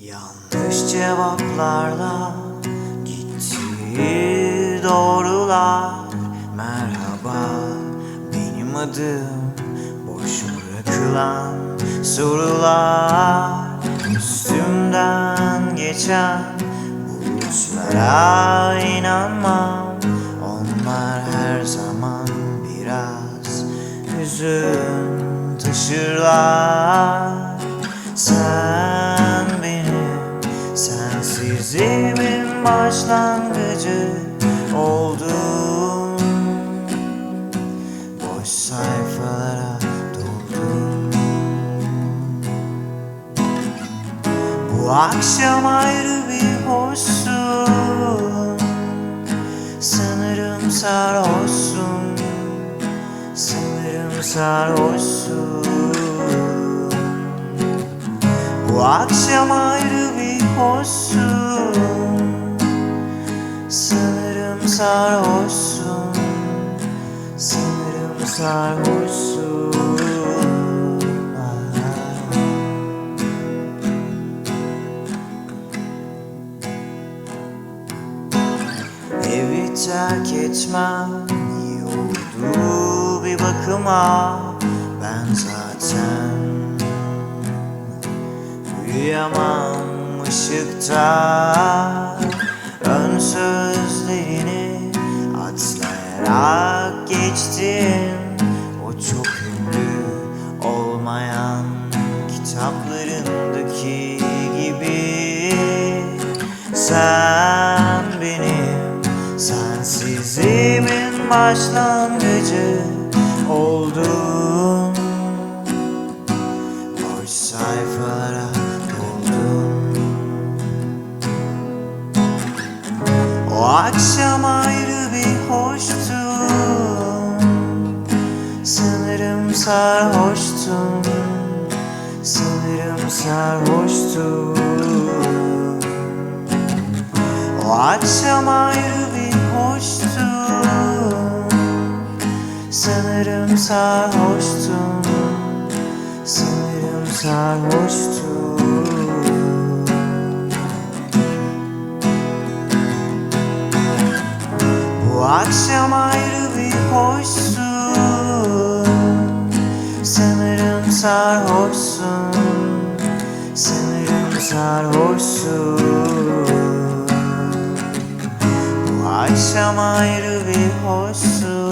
Yanlış cevaplarla gitti doğrular. Merhaba benim adım Boş bırakılan sorular. Üstümden geçen bulutlara inanmam. Onlar her zaman biraz hüzün taşırlar. Sen sensizliğimin başlangıcı oldun Boş sayfalara doldum Bu akşam ayrı bir hoşsun. Sanırım sarhoşsun Sanırım sarhoşsun Bu akşam ayrı bir hoşsun Sanırım sarhoşsun Sanırım sarhoşsun Evi terk etmem iyi oldu bir bakıma. Ben zaten uyuyamam ışıkta Ön sözlerini atlayarak geçtim. O çok ünlü olmayan kitaplarındaki gibi. Sen benim sensizliğimin başlangıcı oldun akşam ayrı bir hoştum Sanırım sarhoştum Sanırım sarhoştum O akşam ayrı bir hoştum Sanırım sarhoştum Sanırım sarhoştum akşam ayrı bir hoşsun Sanırım sarhoşsun. Sanırım sarhoşsun. Bu akşam ayrı bir hoşsun